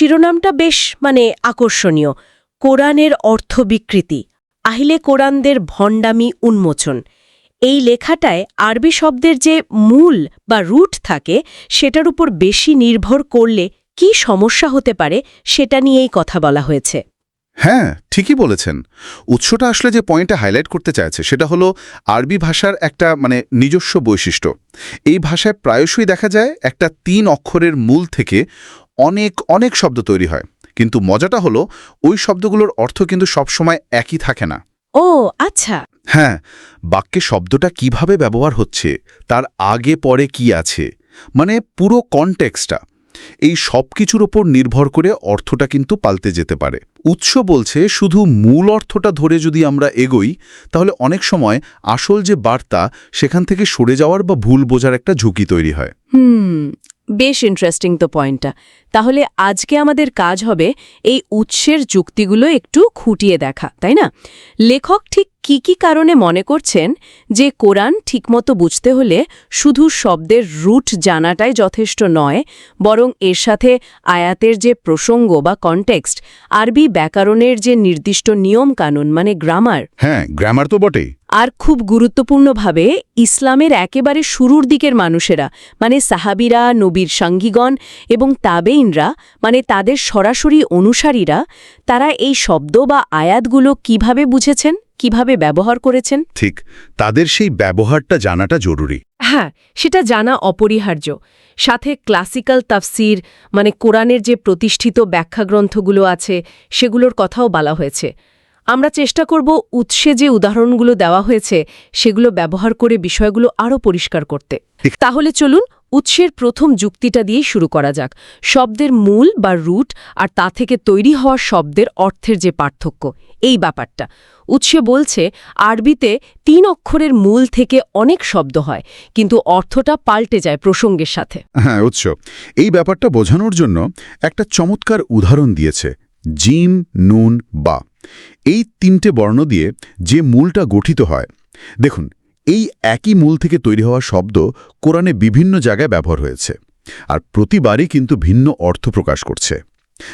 শিরোনামটা বেশ মানে আকর্ষণীয়। কোরআনের অর্থ বিকৃতি আহিলে কোরআনদের ভণ্ডামি উন্মোচন। এই লেখাটায় আরবি শব্দের যে মূল বা রুট থাকে, সেটার উপর বেশি নির্ভর করলে কি সমস্যা হতে পারে, সেটা নিয়েই কথা বলা হয়েছে। হ্যাঁ ঠিকই বলেছেন। উৎসটা আসলে যে পয়েন্টটা হাইলাইট করতে চাইছে, সেটা হলো আরবি ভাষার একটা মানে নিজস্ব বৈশিষ্ট্য। এই ভাষায় প্রায়শই দেখা যায় একটা তিন অক্ষরের মূল থেকে অনেক অনেক শব্দ তৈরি হয়। কিন্তু মজাটা হলো ওই শব্দগুলোর অর্থ কিন্তু সবসময় একই থাকে না। ও আচ্ছা। হ্যাঁ বাক্যে শব্দটা কীভাবে ব্যবহার হচ্ছে তার আগে পরে কি আছে মানে পুরো কনটেক্সটা এই সব কিছুর ওপর নির্ভর করে অর্থটা কিন্তু পাল্টে যেতে পারে। উৎস বলছে শুধু মূল অর্থটা ধরে যদি আমরা এগোই তাহলে অনেক সময় আসল যে বার্তা সেখান থেকে সরে যাওয়ার বা ভুল বোঝার একটা ঝুঁকি তৈরি হয়। হুম বেশ ইন্টারেস্টিং তো পয়েন্টটা তাহলে আজকে আমাদের কাজ হবে এই উৎসের যুক্তিগুলো একটু খুঁটিয়ে দেখা, তাই না? লেখক ঠিক কি কি কারণে মনে করছেন যে কোরআন ঠিকমতো বুঝতে হলে শুধু শব্দের রুট জানাটাই যথেষ্ট নয়, বরং এর সাথে আয়াতের যে প্রসঙ্গ বা কনটেক্সট আরবি ব্যাকরণের যে নির্দিষ্ট নিয়ম কানুন মানে গ্রামার হ্যাঁ গ্রামার তো বটেই। আর খুব গুরুত্বপূর্ণভাবে ইসলামের একেবারে শুরুর দিকের মানুষেরা মানে সাহাবিরা নবীর সাঙ্গীগণ এবং তাবেইনরা মানে তাদের সরাসরি অনুসারীরা তারা এই শব্দ বা আয়াতগুলো কীভাবে বুঝেছেন কীভাবে ব্যবহার করেছেন? ঠিক তাদের সেই ব্যবহারটা জানাটা জরুরি। হ্যাঁ সেটা জানা অপরিহার্য। সাথে ক্লাসিক্যাল তাফসির মানে কোরআনের যে প্রতিষ্ঠিত ব্যাখ্যাগ্রন্থগুলো আছে সেগুলোর কথাও বলা হয়েছে। আমরা চেষ্টা করব উৎসে যে উদাহরণগুলো দেওয়া হয়েছে, সেগুলো ব্যবহার করে বিষয়গুলো আরও পরিষ্কার করতে। তাহলে চলুন উৎসের প্রথম যুক্তিটা দিয়েই শুরু করা যাক। শব্দের মূল বা রুট আর তা থেকে তৈরি হওয়া শব্দের অর্থের যে পার্থক্য, এই ব্যাপারটা। উৎসে বলছে, আরবিতে তিন অক্ষরের মূল থেকে অনেক শব্দ হয়, কিন্তু অর্থটা পাল্টে যায় প্রসঙ্গের সাথে। হ্যাঁ উৎস। এই ব্যাপারটা বোঝানোর জন্য একটা চমৎকার উদাহরণ দিয়েছে। জিম নুন বা। এই তিনটে বর্ণ দিয়ে যে মূলটা গঠিত হয় দেখুন এই একই মূল থেকে তৈরি হওয়া শব্দ কোরআনে বিভিন্ন জায়গায় ব্যবহার হয়েছে আর প্রতিবারই কিন্তু ভিন্ন অর্থ প্রকাশ করছে।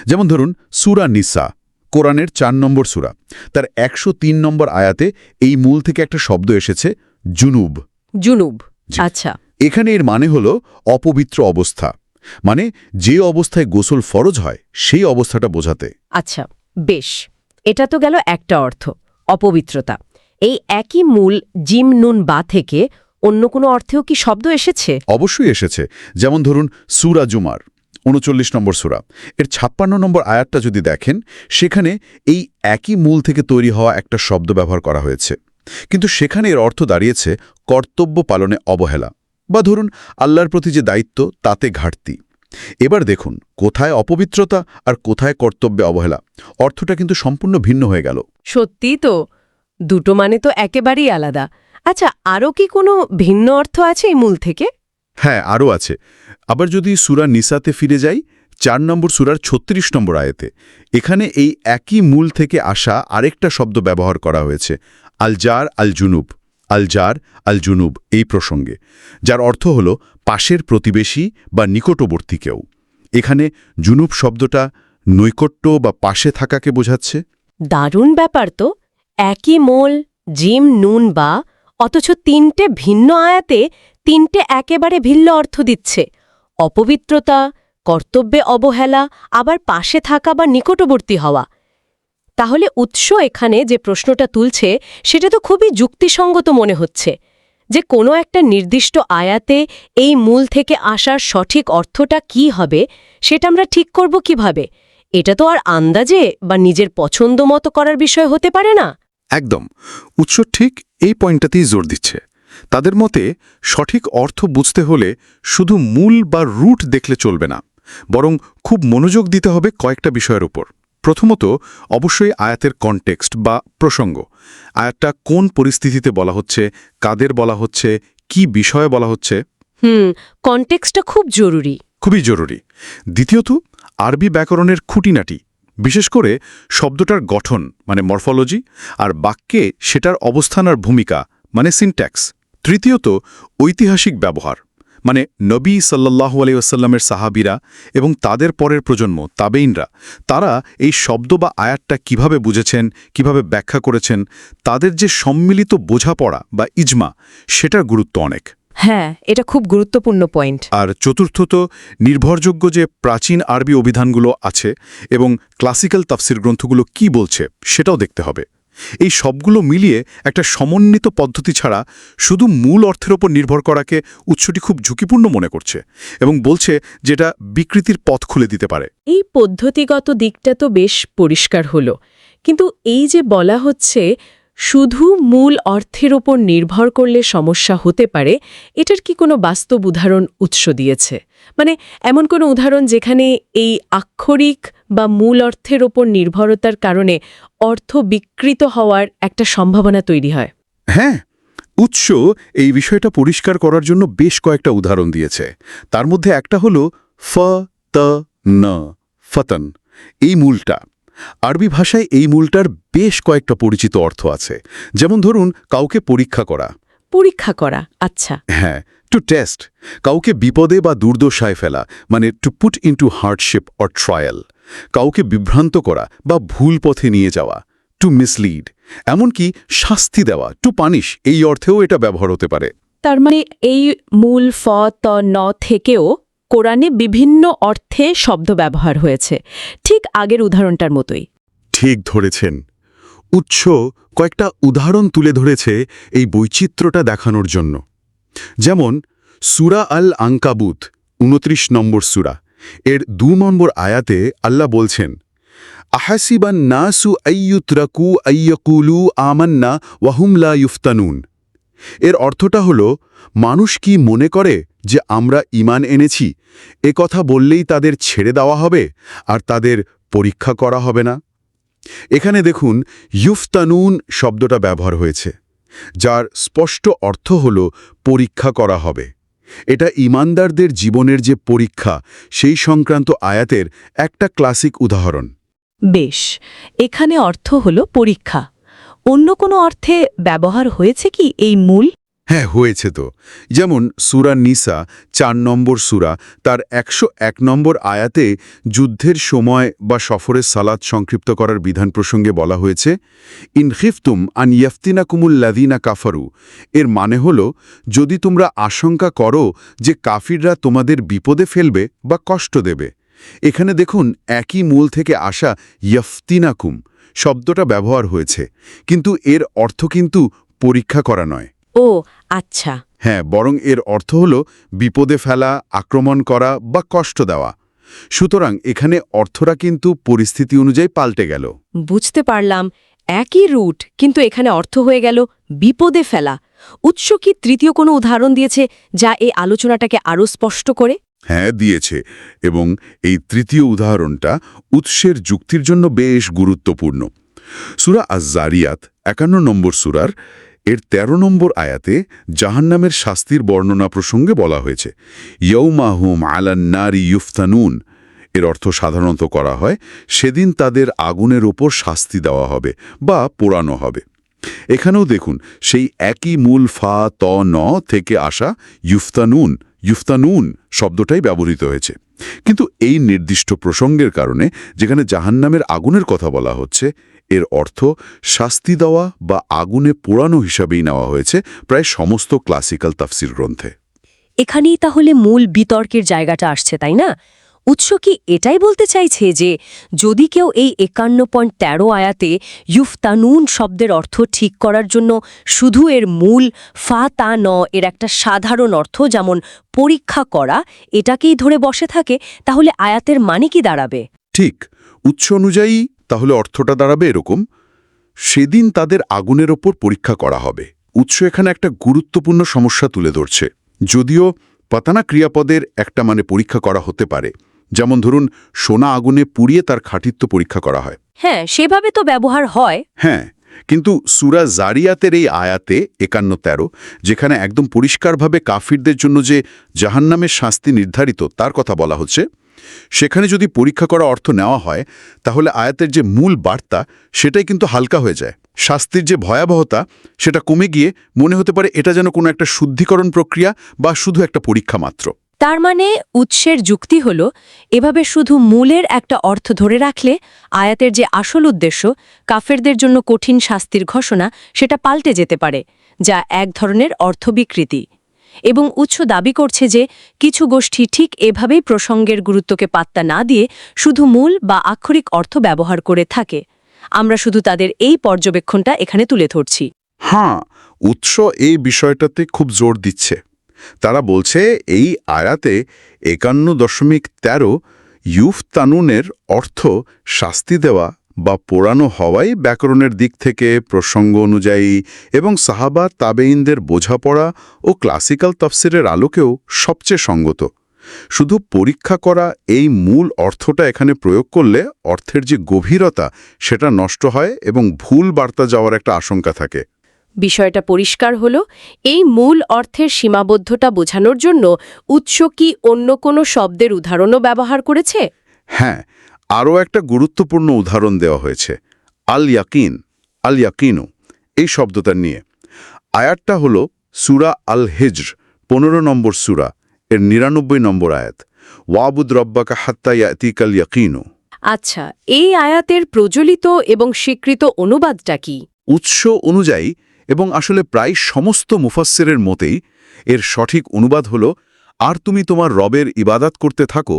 যেমন ধরুন সুরা নিসা কোরআনের চার নম্বর সুরা তার একশো তিন নম্বর আয়াতে এই মূল থেকে একটা শব্দ এসেছে জুনুব। জুনুব আচ্ছা। এখানে এর মানে হল অপবিত্র অবস্থা। মানে যে অবস্থায় গোসল ফরজ হয় সেই অবস্থাটা বোঝাতে। আচ্ছা বেশ। এটা তো গেল একটা অর্থ অপবিত্রতা। এই একই মূল জিম নুন বা থেকে অন্য কোনো অর্থেও কি শব্দ এসেছে? অবশ্যই এসেছে। যেমন ধরুন সুরা জুমার উনচল্লিশ নম্বর সুরা। এর ছাপ্পান্ন নম্বর আয়াতটা যদি দেখেন সেখানে এই একই মূল থেকে তৈরি হওয়া একটা শব্দ ব্যবহার করা হয়েছে। কিন্তু সেখানে এর অর্থ দাঁড়িয়েছে কর্তব্য পালনে অবহেলা। বা ধরুন আল্লাহর প্রতি যে দায়িত্ব তাতে ঘাটতি। এবার দেখুন কোথায় অপবিত্রতা আর কোথায় কর্তব্যে অবহেলা। অর্থটা কিন্তু সম্পূর্ণ ভিন্ন হয়ে গেল। সত্যি তো দুটো মানে তো একেবারেই আলাদা। আচ্ছা আরও কি কোনো ভিন্ন অর্থ আছে এই মূল থেকে? হ্যাঁ আরও আছে। আবার যদি সুরা নিসাতে ফিরে যাই চার নম্বর সুরার ছত্রিশ নম্বর আয়েতে এখানে এই একই মূল থেকে আসা আরেকটা শব্দ ব্যবহার করা হয়েছে আলজার আল জুনুব আলজার আল জুনুব এই প্রসঙ্গে, যার অর্থ হল পাশের প্রতিবেশী বা নিকটবর্তী কেউ। এখানে জুনুব শব্দটা নৈকট্য বা পাশে থাকাকে বোঝাচ্ছে। দারুণ ব্যাপার তো। একই মোল, জিম, নুন, বা, অথচ তিনটে ভিন্ন আয়াতে তিনটে একেবারে ভিন্ন অর্থ দিচ্ছে। অপবিত্রতা, কর্তব্যে অবহেলা, আবার পাশে থাকা বা নিকটবর্তী হওয়া। তাহলে উৎস এখানে যে প্রশ্নটা তুলছে, সেটা তো খুবই যুক্তিসঙ্গত মনে হচ্ছে, যে কোনো একটা নির্দিষ্ট আয়াতে এই মূল থেকে আসার সঠিক অর্থটা কি হবে, সেটা আমরা ঠিক করব কীভাবে? এটা তো আর আন্দাজে বা নিজের পছন্দ মতো করার বিষয় হতে পারে না। একদম। উৎস ঠিক এই পয়েন্টটাতেই জোর দিচ্ছে। তাদের মতে, সঠিক অর্থ বুঝতে হলে শুধু মূল বা রুট দেখলে চলবে না, বরং খুব মনোযোগ দিতে হবে কয়েকটা বিষয়ের উপর। প্রথমত অবশ্যই আয়াতের কনটেক্সট বা প্রসঙ্গ। আয়াতটা কোন পরিস্থিতিতে বলা হচ্ছে কাদের বলা হচ্ছে কি বিষয়ে বলা হচ্ছে? হুম কনটেক্সটটা খুব জরুরি। খুবই জরুরি। দ্বিতীয়ত আরবি ব্যাকরণের খুঁটিনাটি বিশেষ করে শব্দটার গঠন মানে মরফোলজি আর বাক্যে সেটার অবস্থান আর ভূমিকা মানে সিনট্যাক্স তৃতীয়ত ঐতিহাসিক ব্যবহার। মানে নবী সাল্লাহু আলাইসাল্লামের সাহাবিরা এবং তাদের পরের প্রজন্ম তাবেইনরা তারা এই শব্দ বা আয়াতটা কীভাবে বুঝেছেন কীভাবে ব্যাখ্যা করেছেন তাদের যে সম্মিলিত বোঝাপড়া বা ইজমা সেটার গুরুত্ব অনেক। হ্যাঁ এটা খুব গুরুত্বপূর্ণ পয়েন্ট। আর চতুর্থত নির্ভরযোগ্য যে প্রাচীন আরবি অভিধানগুলো আছে এবং ক্লাসিক্যাল তাফসির গ্রন্থগুলো কি বলছে সেটাও দেখতে হবে। এই সবগুলো মিলিয়ে একটা সমন্বিত পদ্ধতি ছাড়া শুধু মূল অর্থের ওপর নির্ভর করাকে উৎসটি খুব ঝুঁকিপূর্ণ মনে করছে এবং বলছে যেটা বিকৃতির পথ খুলে দিতে পারে। এই পদ্ধতিগত দিকটা তো বেশ পরিষ্কার হলো। কিন্তু এই যে বলা হচ্ছে শুধু মূল অর্থের ওপর নির্ভর করলে সমস্যা হতে পারে, এটার কি কোনো বাস্তব উদাহরণ উৎস দিয়েছে? মানে এমন কোনো উদাহরণ যেখানে এই আক্ষরিক বা মূল অর্থের ওপর নির্ভরতার কারণে অর্থ বিকৃত হওয়ার একটা সম্ভাবনা তৈরি হয়। হ্যাঁ উৎস এই বিষয়টা পরিষ্কার করার জন্য বেশ কয়েকটা উদাহরণ দিয়েছে। তার মধ্যে একটা হল ফ, ত, ন, ফতন। এই মূলটা আরবি ভাষায় এই মূলটার বেশ কয়েকটা পরিচিত অর্থ আছে। যেমন ধরুন কাউকে পরীক্ষা করা। পরীক্ষা করা আচ্ছা। হ্যাঁ টু টেস্ট কাউকে বিপদে বা দুর্দশায় ফেলা মানে to put into hardship or trial কাউকে বিভ্রান্ত করা বা ভুল পথে নিয়ে যাওয়া টু মিসলিড এমনকি শাস্তি দেওয়া টু পানিশ এই অর্থেও এটা ব্যবহার হতে পারে। তার মানে এই মূল ফ ত ন থেকেও কোরআনে বিভিন্ন অর্থে শব্দ ব্যবহার হয়েছে। ঠিক আগের উদাহরণটার মতোই। ঠিক ধরেছেন। উৎস কয়েকটা উদাহরণ তুলে ধরেছে এই বৈচিত্র্যটা দেখানোর জন্য। যেমন, সুরা আল আঙ্কাবুত উনত্রিশ নম্বর সুরা। এর দু নম্বর আয়াতে আল্লাহ বলছেন, আহাসিবান নাসু আইয়ুতরাকু আইয়কুলু আমান্না ওয়াহুমলা ইউফতানুন। এর অর্থটা হল, মানুষ কি মনে করে যে আমরা ইমান এনেছি, এ কথা বললেই তাদের ছেড়ে দেওয়া হবে আর তাদের পরীক্ষা করা হবে না। এখানে দেখুন, ইউফতানুন শব্দটা ব্যবহার হয়েছে, যার স্পষ্ট অর্থ হল পরীক্ষা করা হবে। এটা ইমানদারদের জীবনের যে পরীক্ষা, সেই সংক্রান্ত আয়াতের একটা ক্লাসিক উদাহরণ। বেশ, এখানে অর্থ হল পরীক্ষা। অন্য কোনো অর্থে ব্যবহার হয়েছে কি এই মূল? হ্যাঁ হয়েছে তো। যেমন সুরা নিসা, চার নম্বর সুরা, তার একশো এক নম্বর আয়াতে যুদ্ধের সময় বা সফরের সালাদ সংক্ষিপ্ত করার বিধান প্রসঙ্গে বলা হয়েছে ইনখিফতুম আন ইয়াফতিনা কুমুল লাদিনা কাফারু। এর মানে হল, যদি তোমরা আশঙ্কা করো যে কাফিররা তোমাদের বিপদে ফেলবে বা কষ্ট দেবে। এখানে দেখুন, একই মূল থেকে আসা ইয়াফতিনাকুম শব্দটা ব্যবহার হয়েছে, কিন্তু এর অর্থ কিন্তু পরীক্ষা করা নয়। ও আচ্ছা। হ্যাঁ বরং এর অর্থ হল বিপদে ফেলা আক্রমণ করা বা কষ্ট দেওয়া। সুতরাং এখানে অর্থরা কিন্তু পরিস্থিতি অনুযায়ী পাল্টে গেল। বুঝতে পারলাম একই রুট কিন্তু এখানে অর্থ হয়ে গেল বিপদে ফেলা। উৎস কি তৃতীয় কোনো উদাহরণ দিয়েছে যা এই আলোচনাটাকে আরও স্পষ্ট করে? হ্যাঁ দিয়েছে। এবং এই তৃতীয় উদাহরণটা উৎসের যুক্তির জন্য বেশ গুরুত্বপূর্ণ। সুরা আজ জারিয়াত একান্ন নম্বর সুরার এর ১৩ নম্বর আয়াতে জাহান্নামের শাস্তির বর্ণনা প্রসঙ্গে বলা হয়েছে ইয়ৌমাহুম আলান্নারি ইউফতানুন এর অর্থ সাধারণত করা হয়, সেদিন তাদের আগুনের ওপর শাস্তি দেওয়া হবে বা পোড়ানো হবে। এখানেও দেখুন, সেই একই মূল ফা, ত, ন থেকে আসা ইউফতানুন ইউফতানুন শব্দটাই ব্যবহৃত হয়েছে। কিন্তু এই নির্দিষ্ট প্রসঙ্গের কারণে, যেখানে জাহান্নামের আগুনের কথা বলা হচ্ছে এর অর্থ শাস্তি দেওয়া বা আগুনে পোড়ানো হিসাবেই নেওয়া হয়েছে প্রায় সমস্ত ক্লাসিক্যাল তাফসির গ্রন্থে। এখানেই তাহলে মূল বিতর্কের জায়গাটা আসছে তাই না? উৎস কি এটাই বলতে চাইছে যে যদি কেউ এই একান্ন পয়েন্ট তেরো আয়াতে ইউফতানুন শব্দের অর্থ ঠিক করার জন্য শুধু এর মূল ফা তা ন এর একটা সাধারণ অর্থ যেমন পরীক্ষা করা এটাকেই ধরে বসে থাকে তাহলে আয়াতের মানে কি দাঁড়াবে? ঠিক উৎস অনুযায়ী তাহলে অর্থটা দাঁড়াবে এরকম। সেদিন তাদের আগুনের ওপর পরীক্ষা করা হবে। উৎস এখানে একটা গুরুত্বপূর্ণ সমস্যা তুলে ধরছে। যদিও পাতানা ক্রিয়াপদের একটা মানে পরীক্ষা করা হতে পারে। যেমন ধরুন সোনা আগুনে পুড়িয়ে তার খাঁটিত্ব পরীক্ষা করা হয়। হ্যাঁ সেভাবে তো ব্যবহার হয়। হ্যাঁ কিন্তু সুরা জারিয়াতের এই আয়াতে একান্ন তেরো যেখানে একদম পরিষ্কারভাবে কাফিরদের জন্য যে জাহান্নামের শাস্তি নির্ধারিত তার কথা বলা হচ্ছে সেখানে যদি পরীক্ষা করা অর্থ নেওয়া হয়, তাহলে আয়াতের যে মূল বার্তা, সেটাই কিন্তু হালকা হয়ে যায়। শাস্তির যে ভয়াবহতা, সেটা কমে গিয়ে মনে হতে পারে এটা যেন কোনো একটা শুদ্ধিকরণ প্রক্রিয়া বা শুধু একটা পরীক্ষা মাত্র। তার মানে উৎসের যুক্তি হল, এভাবে শুধু মূলের একটা অর্থ ধরে রাখলে আয়াতের যে আসল উদ্দেশ্য, কাফেরদের জন্য কঠিন শাস্তির ঘোষণা, সেটা পাল্টে যেতে পারে, যা এক ধরনের অর্থবিকৃতি। এবং উৎস দাবি করছে যে কিছু গোষ্ঠী ঠিক এভাবেই প্রসঙ্গের গুরুত্বকে পাত্তা না দিয়ে শুধু মূল বা আক্ষরিক অর্থ ব্যবহার করে থাকে। আমরা শুধু তাদের এই পর্যবেক্ষণটা এখানে তুলে ধরছি। হ্যাঁ উৎস এই বিষয়টাতে খুব জোর দিচ্ছে। তারা বলছে, এই আয়াতে একান্ন দশমিক তেরো ইউফ তানুনের অর্থ শাস্তি দেওয়া বা পোড়ানো হওয়াই ব্যাকরণের দিক থেকে প্রসঙ্গ অনুযায়ী এবং সাহাবা তাবেইনদের বোঝাপড়া ও ক্লাসিক্যাল তফসিরের আলোকেও সবচেয়ে সঙ্গত। শুধু পরীক্ষা করা এই মূল অর্থটা এখানে প্রয়োগ করলে অর্থের যে গভীরতা সেটা নষ্ট হয় এবং ভুল বার্তা যাওয়ার একটা আশঙ্কা থাকে। বিষয়টা পরিষ্কার হল এই মূল অর্থের সীমাবদ্ধতা বোঝানোর জন্য উৎস কি অন্য কোনো শব্দের উদাহরণও ব্যবহার করেছে? হ্যাঁ আরও একটা গুরুত্বপূর্ণ উদাহরণ দেওয়া হয়েছে আল ইয়াকিন আল ইয়াকিনু এই শব্দটা নিয়ে। আয়াতটা হল সুরা আল হিজর পনেরো নম্বর সুরা এর নিরানব্বই নম্বর আয়াত। ওয়াবুদ রব্বাকা হাত্তা ইয়াতিকাল ইয়াকিনু। আচ্ছা এই আয়াতের প্রচলিত এবং স্বীকৃত অনুবাদটা কি? উৎস অনুযায়ী এবং আসলে প্রায় সমস্ত মুফাস্সেরের মতেই এর সঠিক অনুবাদ হল আর তুমি তোমার রবের ইবাদাত করতে থাকো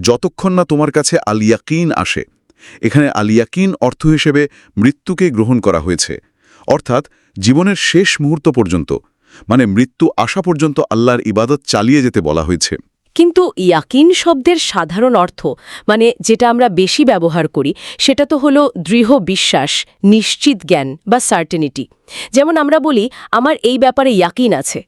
যতক্ষণ না তোমার কাছে আলিয়াকিন আসে। এখানে আলিয়াকিন অর্থ হিসেবে মৃত্যুকে গ্রহণ করা হয়েছে। অর্থাৎ জীবনের শেষ মুহূর্ত পর্যন্ত মানে মৃত্যু আসা পর্যন্ত আল্লাহর ইবাদত চালিয়ে যেতে বলা হয়েছে। কিন্তু ইয়াকিন শব্দের সাধারণ অর্থ মানে যেটা আমরা বেশি ব্যবহার করি, সেটা তো হলো দৃঢ় বিশ্বাস, নিশ্চিত জ্ঞান বা সার্টেনিটি যেমন আমরা বলি, আমার এই ব্যাপারে ইয়াকিন আছে।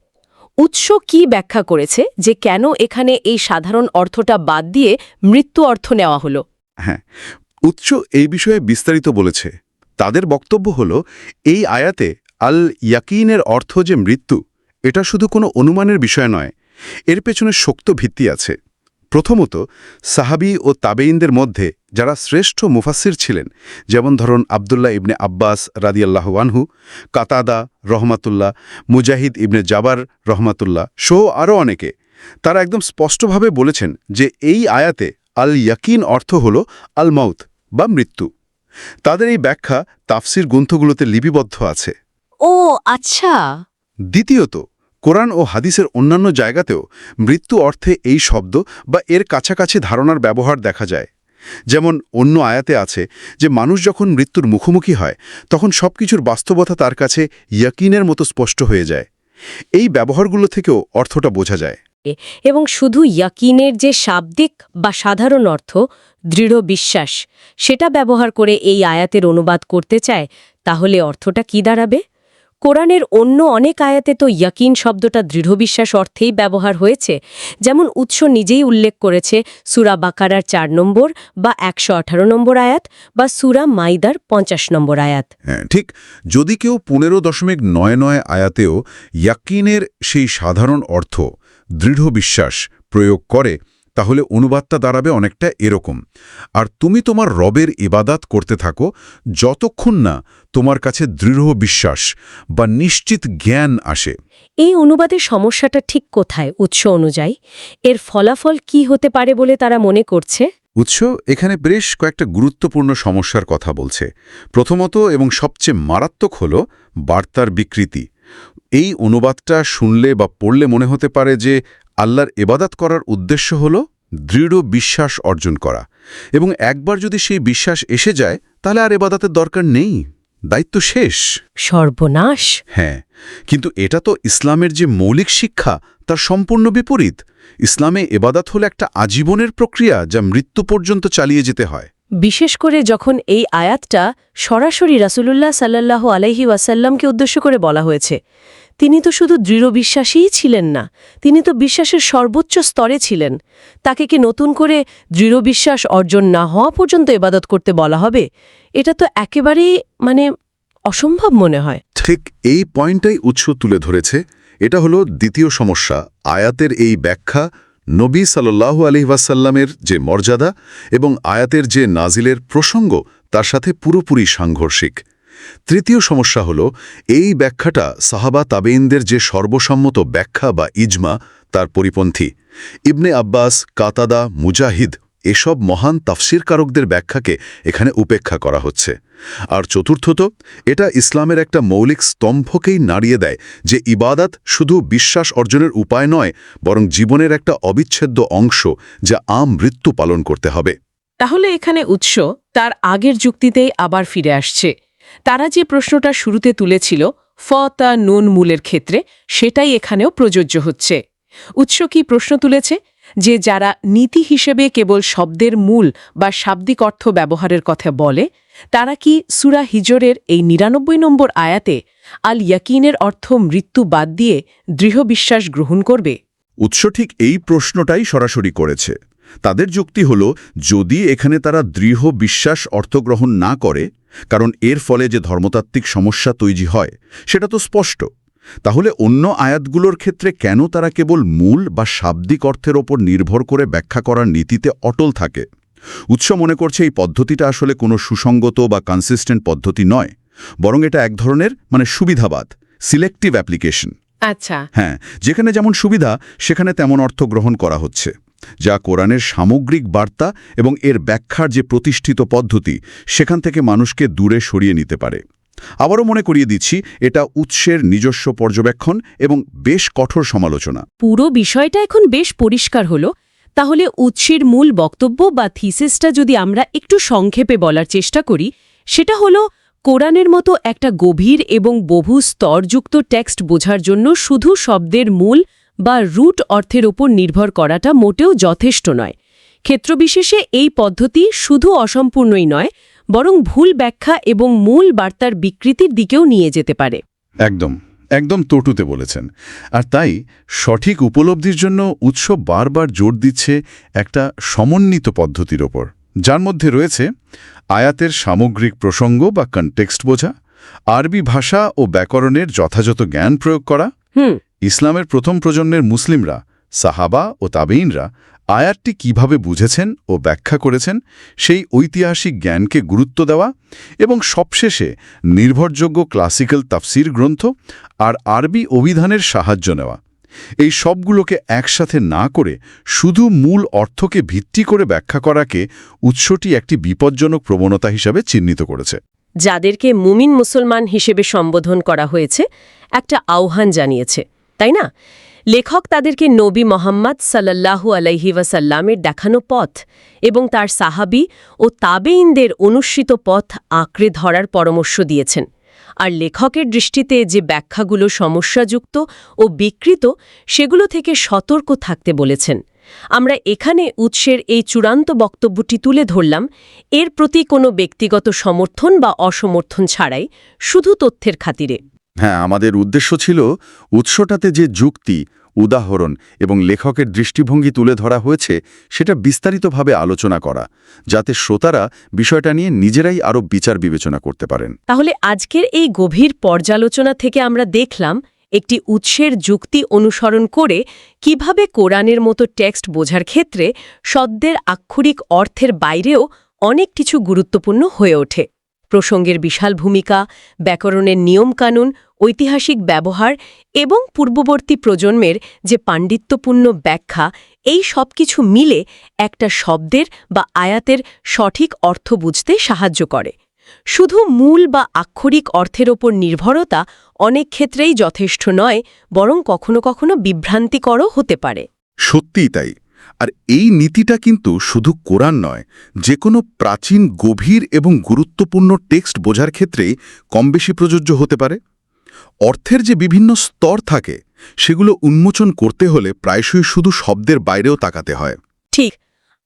উৎস কি ব্যাখ্যা করেছে যে কেন এখানে এই সাধারণ অর্থটা বাদ দিয়ে মৃত্যু অর্থ নেওয়া হলো? হ্যাঁ উৎস এই বিষয়ে বিস্তারিত বলেছে। তাদের বক্তব্য হল, এই আয়াতে আল ইয়াকিনের অর্থ যে মৃত্যু, এটা শুধু কোনো অনুমানের বিষয় নয়, এর পেছনে শক্ত ভিত্তি আছে। প্রথমত সাহাবি ও তাবেইনদের মধ্যে যারা শ্রেষ্ঠ মুফাসির ছিলেন যেমন ধরুন আবদুল্লাহ ইবনে আব্বাস রাদিয়াল্লাহ আনহু কাতাদা রহমাতুল্লাহ মুজাহিদ ইবনে জাবার রহমাতুল্লাহ সহ আরও অনেকে তারা একদম স্পষ্টভাবে বলেছেন যে এই আয়াতে আল ইয়াকিন অর্থ হল আল মাউত বা মৃত্যু। তাদের এই ব্যাখ্যা তাফসির গ্রন্থগুলোতে লিপিবদ্ধ আছে। ও আচ্ছা। দ্বিতীয়ত কোরআন ও হাদিসের অন্যান্য জায়গাতেও মৃত্যু অর্থে এই শব্দ বা এর কাছাকাছি ধারণার ব্যবহার দেখা যায়। যেমন অন্য আয়াতে আছে যে, মানুষ যখন মৃত্যুর মুখোমুখি হয়, তখন সব কিছুর বাস্তবতা তার কাছে ইয়াকিনের মতো স্পষ্ট হয়ে যায়। এই ব্যবহারগুলো থেকেও অর্থটা বোঝা যায়। এবং শুধু ইয়াকিনের যে শাব্দিক বা সাধারণ অর্থ, দৃঢ় বিশ্বাস, সেটা ব্যবহার করে এই আয়াতের অনুবাদ করতে চায়, তাহলে অর্থটা কি দাঁড়াবে? কোরআনের অন্য অনেক আয়াতে তো ইয়াকিন শব্দটা দৃঢ় বিশ্বাস অর্থেই ব্যবহার হয়েছে। যেমন উৎস নিজেই উল্লেখ করেছে সুরা বাকারার চার নম্বর বা একশো আঠারো নম্বর আয়াত বা সুরা মাইদার পঞ্চাশ নম্বর আয়াত। হ্যাঁ ঠিক। যদি কেউ পনেরো দশমিক নয় নয় আয়াতেও ইয়াকিনের সেই সাধারণ অর্থ দৃঢ় বিশ্বাস প্রয়োগ করে তাহলে অনুবাদটা দাঁড়াবে অনেকটা এরকম। আর তুমি তোমার রবের ইবাদাত করতে থাকো যতক্ষণ না তোমার কাছে দৃঢ় বিশ্বাস বা নিশ্চিত জ্ঞান আসে। এই অনুবাদের সমস্যাটা ঠিক কোথায় উৎস অনুযায়ী? এর ফলাফল কি হতে পারে বলে তারা মনে করছে? উৎস এখানে বেশ কয়েকটা গুরুত্বপূর্ণ সমস্যার কথা বলছে। প্রথমত এবং সবচেয়ে মারাত্মক হল বার্তার বিকৃতি। এই অনুবাদটা শুনলে বা পড়লে মনে হতে পারে যে আল্লাহর এবাদাত করার উদ্দেশ্য হল দৃঢ় বিশ্বাস অর্জন করা। এবং একবার যদি সেই বিশ্বাস এসে যায় তাহলে আর এবাদাতের দরকার নেই। দায়িত্ব শেষ। সর্বনাশ। হ্যাঁ কিন্তু এটা তো ইসলামের যে মৌলিক শিক্ষা তার সম্পূর্ণ বিপরীত। ইসলামে এবাদাত হল একটা আজীবনের প্রক্রিয়া যা মৃত্যু পর্যন্ত চালিয়ে যেতে হয়। বিশেষ করে যখন এই আয়াতটা সরাসরি রাসুলুল্লাহ সাল্লাল্লাহু আলাইহি ওয়াসাল্লামকে উদ্দেশ্য করে বলা হয়েছে। তিনি তো শুধু দৃঢ় বিশ্বাসীই ছিলেন না, তিনি তো বিশ্বাসের সর্বোচ্চ স্তরে ছিলেন। তাকে কি নতুন করে দৃঢ় বিশ্বাস অর্জন না হওয়া পর্যন্ত এবাদত করতে বলা হবে? এটা তো একেবারেই মানে অসম্ভব মনে হয়। ঠিক এই পয়েন্টটাই উৎস তুলে ধরেছে। এটা হলো দ্বিতীয় সমস্যা, আয়াতের এই ব্যাখ্যা নবী সাল্লাল্লাহু আলি ওয়াসাল্লামের যে মর্যাদা এবং আয়াতের যে নাজিলের প্রসঙ্গ, তার সাথে পুরোপুরি সাংঘর্ষিক। তৃতীয় সমস্যা হল, এই ব্যাখ্যাটা সাহাবা তাবেইনদের যে সর্বসম্মত ব্যাখ্যা বা ইজমা, তার পরিপন্থী। ইবনে আব্বাস, কাতাদা, মুজাহিদ, এসব মহান তাফসিরকারকদের ব্যাখ্যাকে এখানে উপেক্ষা করা হচ্ছে। আর চতুর্থত, এটা ইসলামের একটা মৌলিক স্তম্ভকেই নাড়িয়ে দেয় যে ইবাদাত শুধু বিশ্বাস অর্জনের উপায় নয়, বরং জীবনের একটা অবিচ্ছেদ্য অংশ যা আম মৃত্যু পালন করতে হবে। তাহলে এখানে উৎস তার আগের যুক্তিতেই আবার ফিরে আসছে। তারা যে প্রশ্নটা শুরুতে তুলেছিল, ফ, তা, নুন, মূলের ক্ষেত্রে, সেটাই এখানেও প্রযোজ্য হচ্ছে। উৎস কি প্রশ্ন তুলেছে? যে যারা নীতি হিসেবে কেবল শব্দের মূল বা শাব্দিক অর্থ ব্যবহারের কথা বলে, তারা কি সুরা হিজরের এই নিরানব্বই নম্বর আয়াতে আল ইয়াকিনের অর্থ মৃত্যু বাদ দিয়ে দৃঢ় বিশ্বাস গ্রহণ করবে? উৎস ঠিক এই প্রশ্নটাই সরাসরি করেছে। তাদের যুক্তি হল, যদি এখানে তারা দৃঢ় বিশ্বাস অর্থগ্রহণ না করে কারণ এর ফলে যে ধর্মতাত্ত্বিক সমস্যা তৈরি হয় সেটা তো স্পষ্ট। তাহলে অন্য আয়াতগুলোর ক্ষেত্রে কেন তারা কেবল মূল বা শাব্দিক অর্থের ওপর নির্ভর করে ব্যাখ্যা করার নীতিতে অটল থাকে? উৎস মনে করছে এই পদ্ধতিটা আসলে কোনো সুসঙ্গত বা কনসিস্টেন্ট পদ্ধতি নয় বরং এটা এক ধরনের মানে সুবিধাবাদ সিলেক্টিভ অ্যাপ্লিকেশন আচ্ছা। হ্যাঁ যেখানে যেমন সুবিধা সেখানে তেমন অর্থ গ্রহণ করা হচ্ছে। যা কোরআনের সামগ্রিক বার্তা এবং এর ব্যাখ্যার যে প্রতিষ্ঠিত পদ্ধতি, সেখান থেকে মানুষকে দূরে সরিয়ে নিতে পারে। আবারও মনে করিয়ে দিচ্ছি, এটা উৎসের নিজস্ব পর্যবেক্ষণ এবং বেশ কঠোর সমালোচনা। পুরো বিষয়টা এখন বেশ পরিষ্কার হলো। তাহলে উৎসের মূল বক্তব্য বা থিসিসটা যদি আমরা একটু সংক্ষেপে বলার চেষ্টা করি, সেটা হলো কোরআনের মতো একটা গভীর এবং বহু স্তরযুক্ত টেক্সট বোঝার জন্য শুধু শব্দের মূল বা রুট অর্থের ওপর নির্ভর করাটা মোটেও যথেষ্ট নয়। ক্ষেত্রবিশেষে এই পদ্ধতি শুধু অসম্পূর্ণই নয় বরং ভুল ব্যাখ্যা এবং মূল বার্তার বিকৃতির দিকেও নিয়ে যেতে পারে। একদম একদম তটুতে বলেছেন। আর তাই সঠিক উপলব্ধির জন্য উৎস বারবার জোর দিচ্ছে একটা সমন্বিত পদ্ধতির ওপর যার মধ্যে রয়েছে আয়াতের সামগ্রিক প্রসঙ্গ বা কনটেক্সট বোঝা আরবি ভাষা ও ব্যাকরণের যথাযথ জ্ঞান প্রয়োগ করা হুম। ইসলামের প্রথম প্রজন্মের মুসলিমরা, সাহাবা ও তাবেইনরা আয়াতটি কীভাবে বুঝেছেন ও ব্যাখ্যা করেছেন সেই ঐতিহাসিক জ্ঞানকে গুরুত্ব দেওয়া এবং সবশেষে নির্ভরযোগ্য ক্লাসিক্যাল তাফসির গ্রন্থ আর আরবি অভিধানের সাহায্য নেওয়া। এই সবগুলোকে একসাথে না করে শুধু মূল অর্থকে ভিত্তি করে ব্যাখ্যা করাকে উৎসটি একটি বিপজ্জনক প্রবণতা হিসাবে চিহ্নিত করেছে। যাদেরকে মুমিন মুসলমান হিসেবে সম্বোধন করা হয়েছে, একটা আহ্বান জানিয়েছে। তাই না? লেখক তাদেরকে নবী মোহাম্মদ সাল্লাল্লাহু আলাইহি ওয়াসাল্লামের দেখানো পথ এবং তার সাহাবি ও তাবেইনদের অনুসৃত পথ আঁকড়ে ধরার পরামর্শ দিয়েছেন। আর লেখকের দৃষ্টিতে যে ব্যাখ্যাগুলো সমস্যাযুক্ত ও বিকৃত, সেগুলো থেকে সতর্ক থাকতে বলেছেন। আমরা এখানে উৎসের এই চূড়ান্ত বক্তব্যটি তুলে ধরলাম, এর প্রতি কোনো ব্যক্তিগত সমর্থন বা অসমর্থন ছাড়াই, শুধু তথ্যের খাতিরে। হ্যাঁ আমাদের উদ্দেশ্য ছিল উৎসটাতে যে যুক্তি, উদাহরণ এবং লেখকের দৃষ্টিভঙ্গি তুলে ধরা হয়েছে, সেটা বিস্তারিতভাবে আলোচনা করা, যাতে শ্রোতারা বিষয়টা নিয়ে নিজেরাই আরও বিচার বিবেচনা করতে পারেন। তাহলে আজকের এই গভীর পর্যালোচনা থেকে আমরা দেখলাম একটি উৎসের যুক্তি অনুসরণ করে কীভাবে কোরআনের মতো টেক্সট বোঝার ক্ষেত্রে শব্দের আক্ষরিক অর্থের বাইরেও অনেক কিছু গুরুত্বপূর্ণ হয়ে ওঠে। প্রসঙ্গের বিশাল ভূমিকা, ব্যাকরণের নিয়মকানুন, ঐতিহাসিক ব্যবহার এবং পূর্ববর্তী প্রজন্মের যে পাণ্ডিত্যপূর্ণ ব্যাখ্যা, এই সব কিছু মিলে একটা শব্দের বা আয়াতের সঠিক অর্থ বুঝতে সাহায্য করে। শুধু মূল বা আক্ষরিক অর্থের ওপর নির্ভরতা অনেক ক্ষেত্রেই যথেষ্ট নয়, বরং কখনো কখনো বিভ্রান্তিকরও হতে পারে। সত্যিই তাই। আর এই নীতিটা কিন্তু শুধু কোরআন নয় যে কোনো প্রাচীন, গভীর এবং গুরুত্বপূর্ণ টেক্সট বোঝার ক্ষেত্রেই কম বেশি প্রযোজ্য হতে পারে। অর্থের যে বিভিন্ন স্তর থাকে, সেগুলো উন্মোচন করতে হলে প্রায়শই শুধু শব্দের বাইরেও তাকাতে হয়। ঠিক।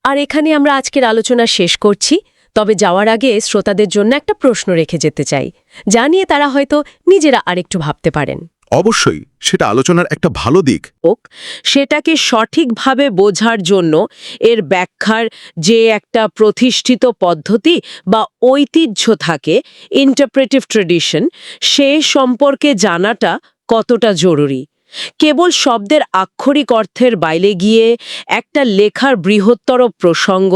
আর এখানে আমরা আজকের আলোচনা শেষ করছি, তবে যাওয়ার আগে শ্রোতাদের জন্য একটা প্রশ্ন রেখে যেতে চাই। যা নিয়ে তারা হয়তো নিজেরা আরেকটু ভাবতে পারেন। অবশ্যই সেটা আলোচনার একটা ভালো দিক। হোক, সেটাকে সঠিকভাবে বোঝার জন্য এর ব্যাখ্যার যে একটা প্রতিষ্ঠিত পদ্ধতি বা ঐতিহ্য থাকে ইন্টারপ্রেটিভ ট্রেডিশন সে সম্পর্কে জানাটা কতটা জরুরি। কেবল শব্দের আক্ষরিক অর্থের বাইরে গিয়ে একটা লেখার বৃহত্তর প্রসঙ্গ,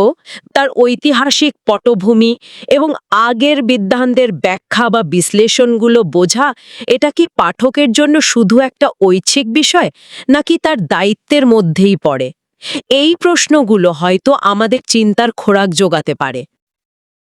তার ঐতিহাসিক পটভূমি এবং আগের বিদ্বানদের ব্যাখ্যা বা বিশ্লেষণগুলো বোঝা, এটা কি পাঠকের জন্য শুধু একটা ঐচ্ছিক বিষয়, নাকি তার দায়িত্বের মধ্যেই পড়ে? এই প্রশ্নগুলো হয়তো আমাদের চিন্তার খোরাক যোগাতে পারে।